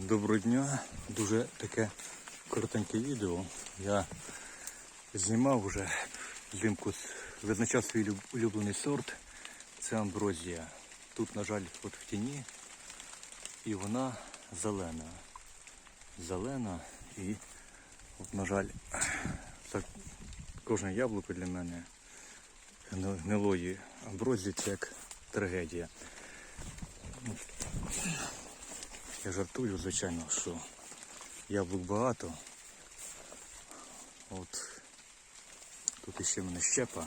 Доброго дня, дуже таке коротеньке відео. Я знімав вже взимку, визначав свій улюблений сорт. Це амброзія. Тут, на жаль, от в тіні, і вона зелена. Зелена і, от, на жаль, так, кожне яблуко для мене гни- гнилої амброзії це як трагедія. Я жартую, звичайно, що яблук багато. От тут іще мене щепа.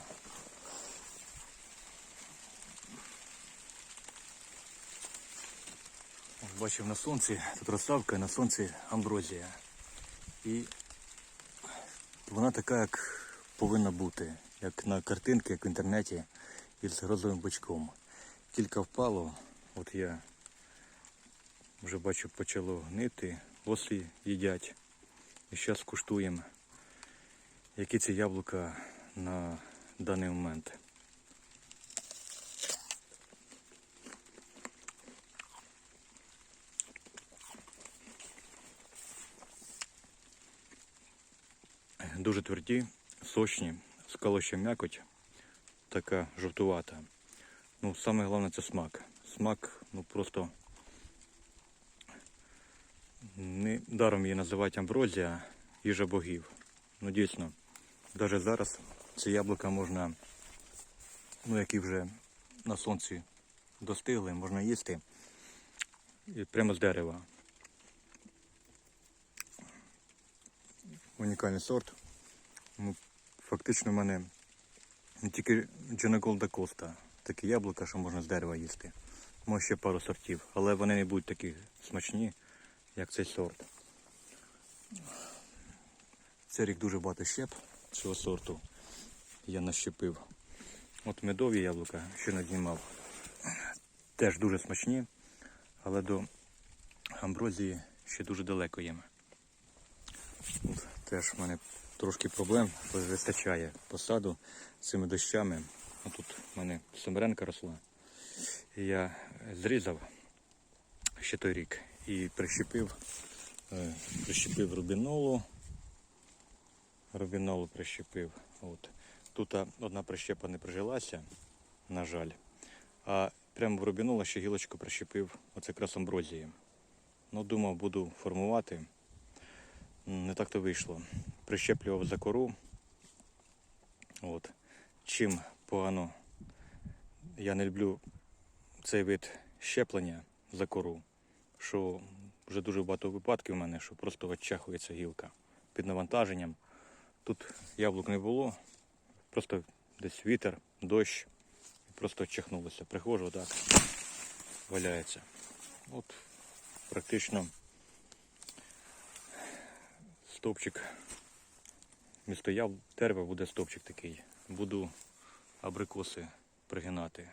Бачив на сонці, тут розставка, на сонці амброзія. І вона така, як повинна бути, як на картинці, як в інтернеті із розовим бочком. Кілька впало, от я вже бачу почало гнити, ослі їдять. І зараз куштуємо, які ці яблука на даний момент. Дуже тверді, сочні, скалоща м'якоть, така жовтувата. Ну, саме головне це смак. Смак, ну просто не даром її називають амброзія, їжа богів. Ну дійсно, навіть зараз ці яблука можна, ну які вже на сонці достигли, можна їсти і прямо з дерева. Унікальний сорт. Ну, фактично в мене не тільки Дженаголда Коста, такі яблука, що можна з дерева їсти. Може ще пару сортів, але вони не будуть такі смачні, як цей сорт. Цей рік дуже багато щеп цього сорту. Я нащепив. От медові яблука, що назнімав. Теж дуже смачні, але до амброзії ще дуже далеко їм. От Теж в мене трошки проблем вистачає посаду цими дощами. А тут в мене семеренка росла. І я зрізав ще той рік і прищепив, е, прищепив рубінолу. Рубінолу прищепив. От. Тут одна прищепа не прижилася, на жаль. А прямо в рубінолу ще гілочку прищепив оце якраз амброзії. Ну, думав, буду формувати. Не так то вийшло. Прищеплював за кору. От. Чим погано я не люблю цей вид щеплення за кору, що вже дуже багато випадків у мене, що просто відчахується гілка під навантаженням. Тут яблук не було, просто десь вітер, дощ, просто відчахнулося. Приходжу, так, валяється. От практично стовпчик. Вмісто яв дерева буде стовпчик такий. Буду абрикоси пригинати.